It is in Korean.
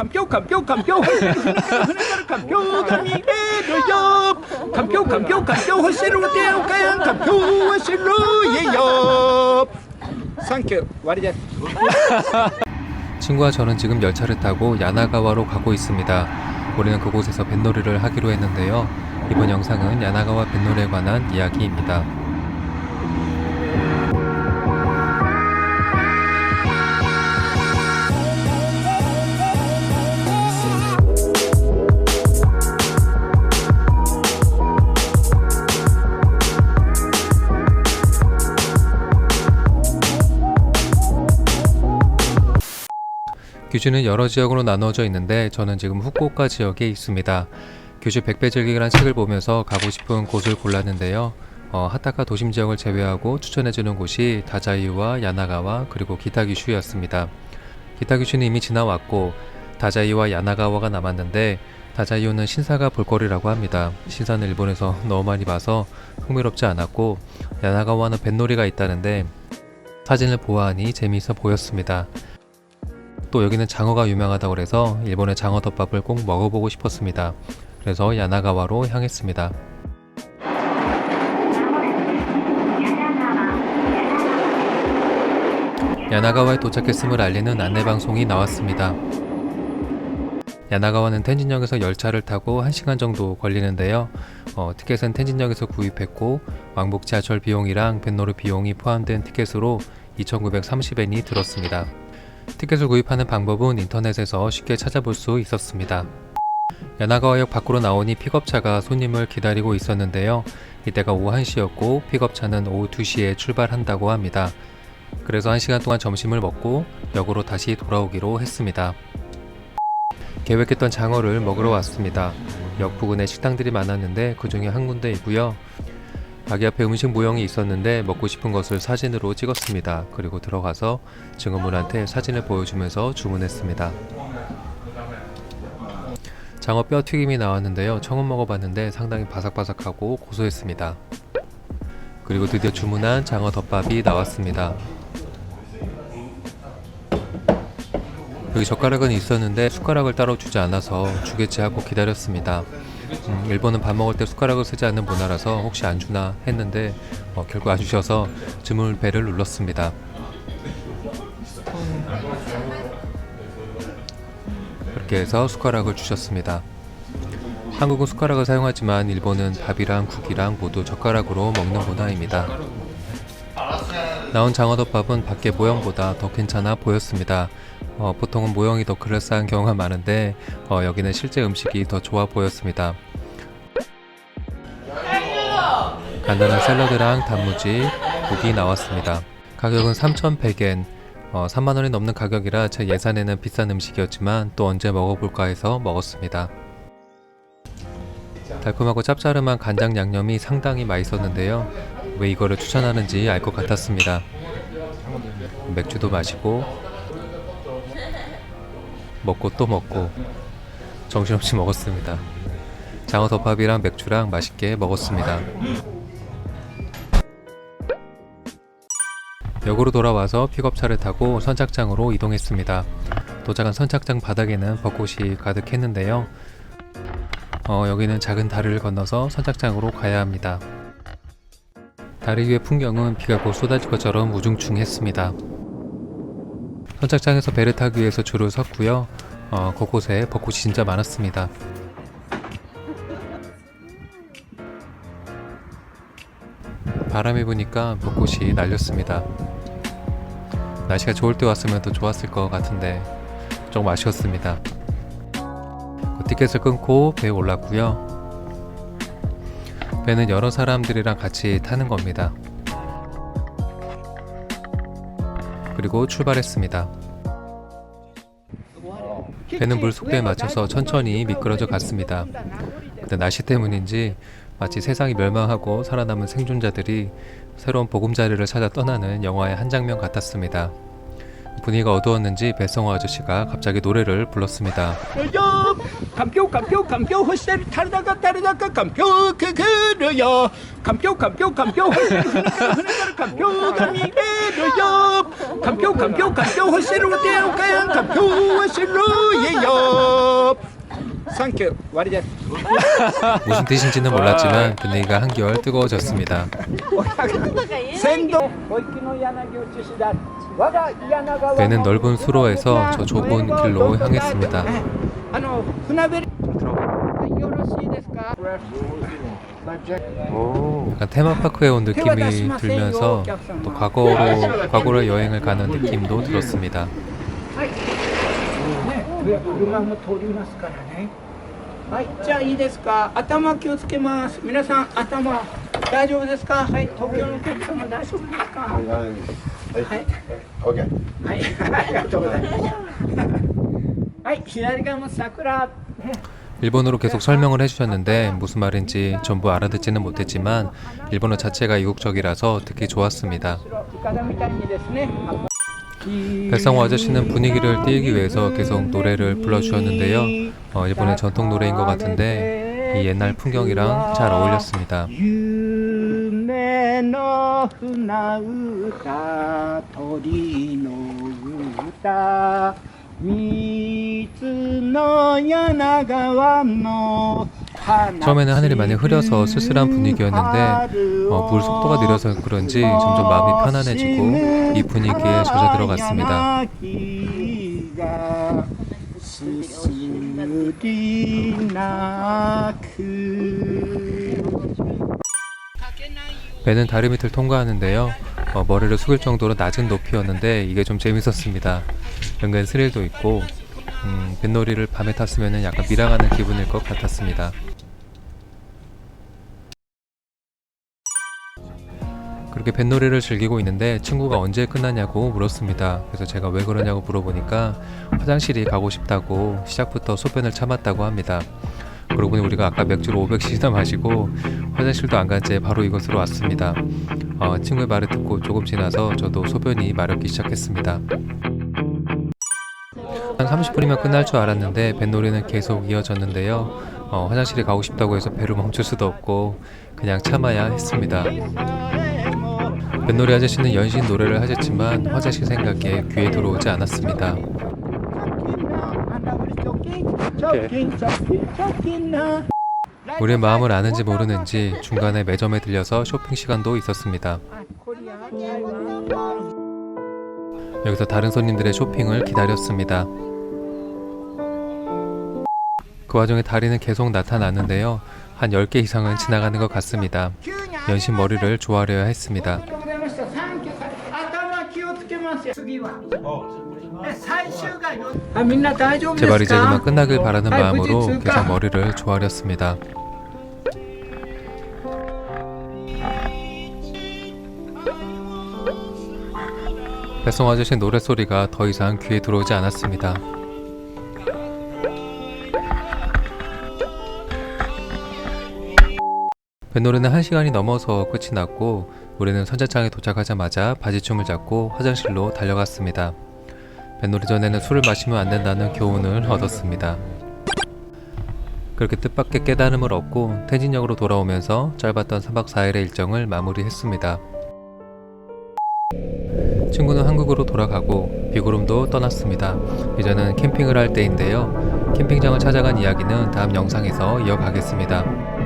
감표 감표 감표 감표가 미래로요 감표 감표 감표 헛새로 대가양 감표 헛새로예요 땡큐 와리제 친구와 저는 지금 열차를 타고 야나가와로 가고 있습니다. 우리는 그곳에서 뱃놀이를 하기로 했는데요. 이번 영상은 야나가와 뱃놀이에 관한 이야기입니다. 규주는 여러 지역으로 나누어져 있는데 저는 지금 후쿠오카 지역에 있습니다. 규주 백배절기라는 책을 보면서 가고 싶은 곳을 골랐는데요. 어, 하타카 도심 지역을 제외하고 추천해주는 곳이 다자이와 야나가와 그리고 기타규슈였습니다. 기타규슈는 이미 지나왔고 다자이와 야나가와가 남았는데 다자이오는 신사가 볼거리라고 합니다. 신사는 일본에서 너무 많이 봐서 흥미롭지 않았고 야나가와는 뱃놀이가 있다는데 사진을 보아하니 재미있어 보였습니다. 또 여기는 장어가 유명하다고 그래서 일본의 장어덮밥을 꼭 먹어보고 싶었습니다. 그래서 야나가와로 향했습니다. 야나가와에 도착했음을 알리는 안내방송이 나왔습니다. 야나가와는 텐진역에서 열차를 타고 1시간 정도 걸리는데요. 어, 티켓은 텐진역에서 구입했고 왕복 지하철 비용이랑 뱃노르 비용이 포함된 티켓으로 2,930엔이 들었습니다. 티켓을 구입하는 방법은 인터넷에서 쉽게 찾아볼 수 있었습니다. 야나가와역 밖으로 나오니 픽업차가 손님을 기다리고 있었는데요. 이때가 오후 1시였고 픽업차는 오후 2시에 출발한다고 합니다. 그래서 1시간 동안 점심을 먹고 역으로 다시 돌아오기로 했습니다. 계획했던 장어를 먹으러 왔습니다. 역 부근에 식당들이 많았는데 그 중에 한 군데이고요. 가게 앞에 음식 모형이 있었는데 먹고 싶은 것을 사진으로 찍었습니다. 그리고 들어가서 증언문한테 사진을 보여주면서 주문했습니다. 장어 뼈 튀김이 나왔는데요. 처음 먹어봤는데 상당히 바삭바삭하고 고소했습니다. 그리고 드디어 주문한 장어 덮밥이 나왔습니다. 여기 젓가락은 있었는데 숟가락을 따로 주지 않아서 주겠지 하고 기다렸습니다. 음, 일본은 밥 먹을 때 숟가락을 쓰지 않는 문화라서 혹시 안 주나 했는데 어, 결국 안 주셔서 주문배를 눌렀습니다. 그렇게 해서 숟가락을 주셨습니다. 한국은 숟가락을 사용하지만 일본은 밥이랑 국이랑 모두 젓가락으로 먹는 문화입니다. 나온 장어덮밥은 밖에 모형보다 더 괜찮아 보였습니다. 어, 보통은 모형이 더 그럴싸한 경우가 많은데 어, 여기는 실제 음식이 더 좋아 보였습니다. 간단한 샐러드랑 단무지, 고기 나왔습니다. 가격은 3,100엔, 어, 3만 원이 넘는 가격이라 제 예산에는 비싼 음식이었지만 또 언제 먹어볼까 해서 먹었습니다. 달콤하고 짭짤한 간장 양념이 상당히 맛있었는데요. 왜 이거를 추천하는지 알 것 같았습니다. 맥주도 마시고 먹고 또 먹고 정신없이 먹었습니다. 장어 덮밥이랑 맥주랑 맛있게 먹었습니다. 역으로 돌아와서 픽업차를 타고 선착장으로 이동했습니다. 도착한 선착장 바닥에는 벚꽃이 가득했는데요. 어, 여기는 작은 다리를 건너서 선착장으로 가야 합니다. 다리 위의 풍경은 비가 곧 쏟아질 것처럼 우중충했습니다. 선착장에서 배를 타기 위해서 줄을 섰고요. 어, 곳곳에 벚꽃이 진짜 많았습니다. 바람이 부니까 벚꽃이 날렸습니다. 날씨가 좋을 때 왔으면 더 좋았을 것 같은데 조금 아쉬웠습니다. 그 티켓을 끊고 배에 올랐고요. 배는 여러 사람들이랑 같이 타는 겁니다. 그리고 출발했습니다. 배는 물 속도에 맞춰서 천천히 미끄러져 갔습니다. 근데 날씨 때문인지 마치 세상이 멸망하고 살아남은 생존자들이 새로운 보금자리를 찾아 떠나는 영화의 한 장면 같았습니다. 분위기가 어두웠는지 배성호 아저씨가 갑자기 노래를 불렀습니다. 감표 감표 감표 헛세를 타르다가 타르다가 감표 그그르여 감표 감표 감표 감표 감이래르여 감표 감표 감표 헛세를 대우가야 감표 헛세로예여 땡큐 와리제 무슨 뜻인지는 몰랐지만 분위기가 한결 뜨거워졌습니다. 센도 배는 넓은 수로에서 저 좁은 길로 향했습니다. 약간 테마파크에 온 느낌이 들면서 또 과거로 과거로 여행을 가는 느낌도 들었습니다. はい。ね、車も通りますからね。はい、じゃあいいですか。頭気をつけます。皆さん頭大丈夫ですか。はい、東京のお客様大丈夫ですか。はい。はい。はい。ありがとうございます。はい、左側も桜。ね 일본어로 계속 설명을 해주셨는데 무슨 말인지 전부 알아듣지는 못했지만 일본어 자체가 이국적이라서 듣기 좋았습니다. 백성호 아저씨는 분위기를 띄우기 위해서 계속 노래를 불러주셨는데요. 어, 일본의 전통 노래인 것 같은데 이 옛날 풍경이랑 잘 어울렸습니다. 처음에는 하늘이 많이 흐려서 쓸쓸한 분위기였는데 어, 물 속도가 느려서 그런지 점점 마음이 편안해지고 이 분위기에 젖어 들어갔습니다. 배는 다리 밑을 통과하는데요. 어, 머리를 숙일 정도로 낮은 높이였는데 이게 좀 재밌었습니다. 은근 스릴도 있고 음, 뱃놀이를 밤에 탔으면 약간 밀항하는 기분일 것 같았습니다. 그렇게 뱃놀이를 즐기고 있는데 친구가 언제 끝나냐고 물었습니다. 그래서 제가 왜 그러냐고 물어보니까 화장실이 가고 싶다고 시작부터 소변을 참았다고 합니다. 그러고 보니 우리가 아까 맥주를 500cc나 마시고 화장실도 안 간 채 바로 이곳으로 왔습니다. 어, 친구의 말을 듣고 조금 지나서 저도 소변이 마렵기 시작했습니다. 한 30분이면 끝날 줄 알았는데 뱃놀이는 계속 이어졌는데요. 어, 화장실에 가고 싶다고 해서 배를 멈출 수도 없고 그냥 참아야 했습니다. 뱃놀이 아저씨는 연신 노래를 하셨지만 화장실 생각에 귀에 들어오지 않았습니다. 우리의 마음을 아는지 모르는지 중간에 매점에 들려서 쇼핑 시간도 있었습니다. 여기서 다른 손님들의 쇼핑을 기다렸습니다. 그 와중에 다리는 계속 나타났는데요. 한 10개 이상은 지나가는 것 같습니다. 연신 머리를 조아려야 했습니다. 제발 이제 그만 끝나길 바라는 마음으로 계속 머리를 조아렸습니다. 배송 아저씨 노랫소리가 더 이상 귀에 들어오지 않았습니다. 뱃놀이는 한시간이 넘어서 끝이 났고 우리는 선착장에 도착하자마자 바지춤을 잡고 화장실로 달려갔습니다. 뱃놀이 전에는 술을 마시면 안 된다는 교훈을 얻었습니다. 그렇게 뜻밖의 깨달음을 얻고 태진역으로 돌아오면서 짧았던 3박 4일의 일정을 마무리했습니다. 친구는 한국으로 돌아가고 비구름도 떠났습니다. 이제는 캠핑을 할 때인데요. 캠핑장을 찾아간 이야기는 다음 영상에서 이어가겠습니다.